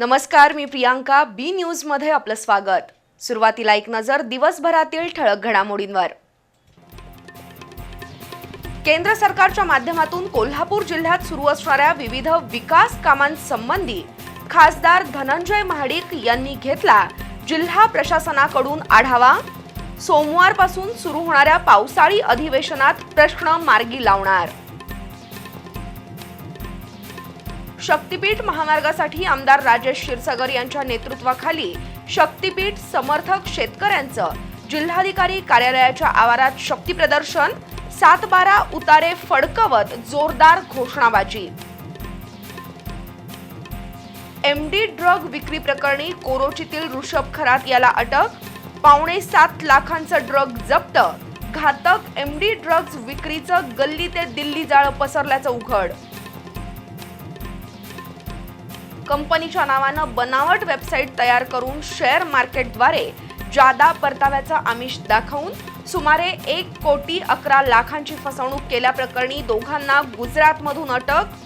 नमस्कार मी प्रियांका बी न्यूजमध्ये आपलं स्वागत. सुरुवातीला एक नजर दिवसभरातील ठळक घडामोडींवर. केंद्र सरकारच्या माध्यमातून कोल्हापूर जिल्ह्यात सुरू असणाऱ्या विविध विकास कामांसंबंधी खासदार धनंजय महाडिक यांनी घेतला जिल्हा प्रशासनाकडून आढावा. सोमवारपासून सुरू होणाऱ्या पावसाळी अधिवेशनात प्रश्न मार्गी लावणार. शक्तीपीठ महामार्गासाठी आमदार राजेश क्षीरसागर यांच्या नेतृत्वाखाली शक्तीपीठ समर्थक शेतकऱ्यांचं जिल्हाधिकारी कार्यालयाच्या आवारात शक्ती प्रदर्शन सात बारा उतारे फडकवत जोरदार घोषणाबाजी. एमडी ड्रग विक्री प्रकरणी कोरोचीतील ऋषभ खरात याला अटक पावणे सात लाखांचं ड्रग जप्त घातक एमडी ड्रग्ज विक्रीचं गल्ली ते दिल्ली जाळं पसरल्याचं उघड. कंपनीच्या नावानं बनावट वेबसाईट तयार करून शेअर मार्केटद्वारे जादा परताव्याचा आमिष दाखवून सुमारे एक कोटी अकरा लाखांची फसवणूक केल्याप्रकरणी दोघांना गुजरातमधून अटक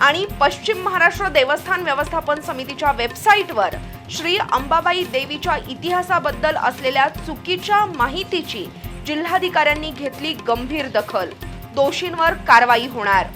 आणि पश्चिम महाराष्ट्र देवस्थान व्यवस्थापन समितीच्या वेबसाईटवर श्री अंबाबाई देवीच्या इतिहासाबद्दल असलेल्या चुकीच्या माहितीची जिल्हाधिकाऱ्यांनी घेतली गंभीर दखल. दोषींवर कारवाई होणार.